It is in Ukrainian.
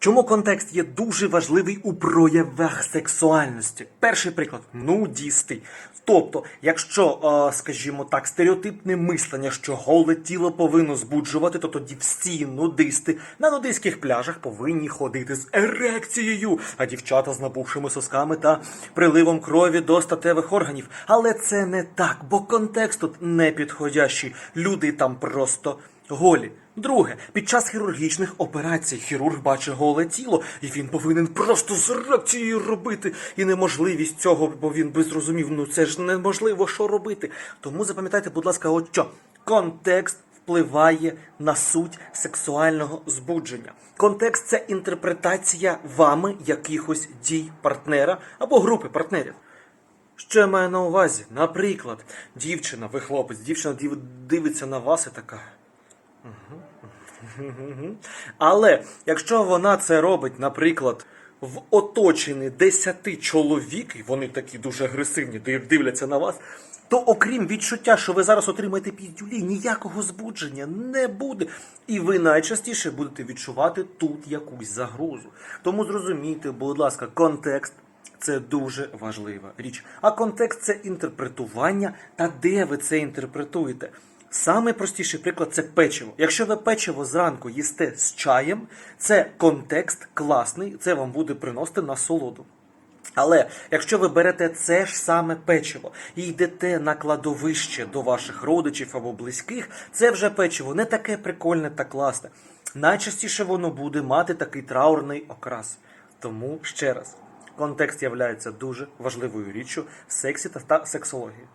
Чому контекст є дуже важливий у проявах сексуальності? Перший приклад нудісти. Тобто, якщо, е, скажімо так, стереотипне мислення, що голе тіло повинно збуджувати, то тоді всі нудисти на нудистських пляжах повинні ходити з ерекцією, а дівчата з набухшими сосками та приливом крові до статевих органів. Але це не так, бо контекст тут не підходящий. Люди там просто голі. Друге, під час хірургічних операцій хірург бачить голе тіло, і він повинен просто з реакцією робити. І неможливість цього, бо він би зрозумів, ну це ж неможливо, що робити. Тому запам'ятайте, будь ласка, от що контекст впливає на суть сексуального збудження. Контекст це інтерпретація вами якихось дій партнера або групи партнерів. Що я маю на увазі? Наприклад, дівчина, ви хлопець, дівчина дивиться на вас і така. Але якщо вона це робить, наприклад, в оточенні 10 чоловік, і вони такі дуже агресивні, дивляться на вас, то окрім відчуття, що ви зараз отримаєте піздюлі, ніякого збудження не буде. І ви найчастіше будете відчувати тут якусь загрозу. Тому зрозумійте, будь ласка, контекст. Це дуже важлива річ. А контекст це інтерпретування та де ви це інтерпретуєте. Саме простіший приклад це печиво. Якщо ви печиво зранку їсте з чаєм, це контекст класний, це вам буде приносити насолоду. Але якщо ви берете це ж саме печиво і йдете на кладовище до ваших родичів або близьких, це вже печиво не таке прикольне та класне. Найчастіше воно буде мати такий траурний окрас. Тому ще раз, контекст є дуже важливою річчю в сексі та сексології.